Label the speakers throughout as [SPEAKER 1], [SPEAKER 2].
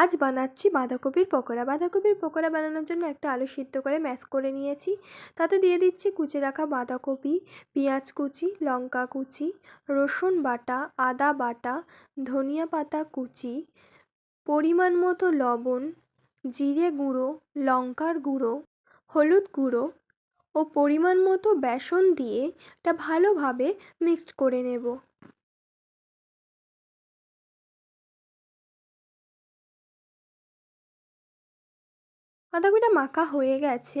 [SPEAKER 1] আজ বানাচ্ছি বাঁধাকপির পকোড়া। বাঁধাকপির পকোড়া বানানোর জন্য একটা আলু সিদ্ধ করে ম্যাশ করে নিয়েছি। তাতে দিয়ে দিচ্ছি কুচি রাখা বাঁধাকপি, পেঁয়াজ কুচি, লঙ্কা কুচি, রসুন বাটা, আদা বাটা, ধনিয়া পাতা কুচি, পরিমাণ মতো লবণ, জিরে গুঁড়ো, লঙ্কার গুঁড়ো, হলুদ গুঁড়ো ও পরিমাণ মতো বেসন দিয়ে এটা ভালোভাবে মিক্সড করে নেব। বাঁধাকপিটা মাখা হয়ে গেছে।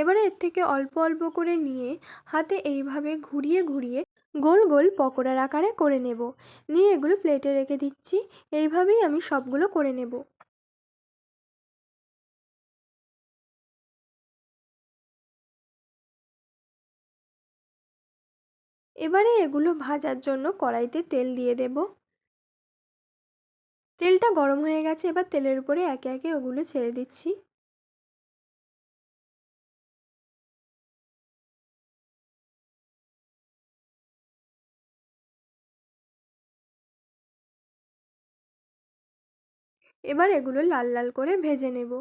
[SPEAKER 1] এবারে এর থেকে অল্প অল্প করে নিয়ে হাতে এইভাবে ঘুরিয়ে ঘুরিয়ে গোল গোল পকোড়ার আকারে করে নেব। নিয়ে এগুলো প্লেটে রেখে দিচ্ছি। এইভাবেই আমি সবগুলো করে নেব। এবারে এগুলো ভাজার জন্য কড়াইতে তেল দিয়ে দেব। তেলটা গরম হয়ে গেছে। এবার তেলের উপরে একে একে ওগুলো ছেড়ে দিচ্ছি। এবার এগুলো লাল লাল করে ভেজে নেব।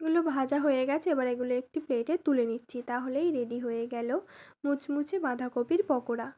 [SPEAKER 1] এগুলো ভাজা হয়ে গেছে, এবার এগুলো একটি প্লেটে তুলে নিচ্ছি, তাহলেই রেডি হয়ে গেল মুচমুচে বাঁধাকপির পকোড়া।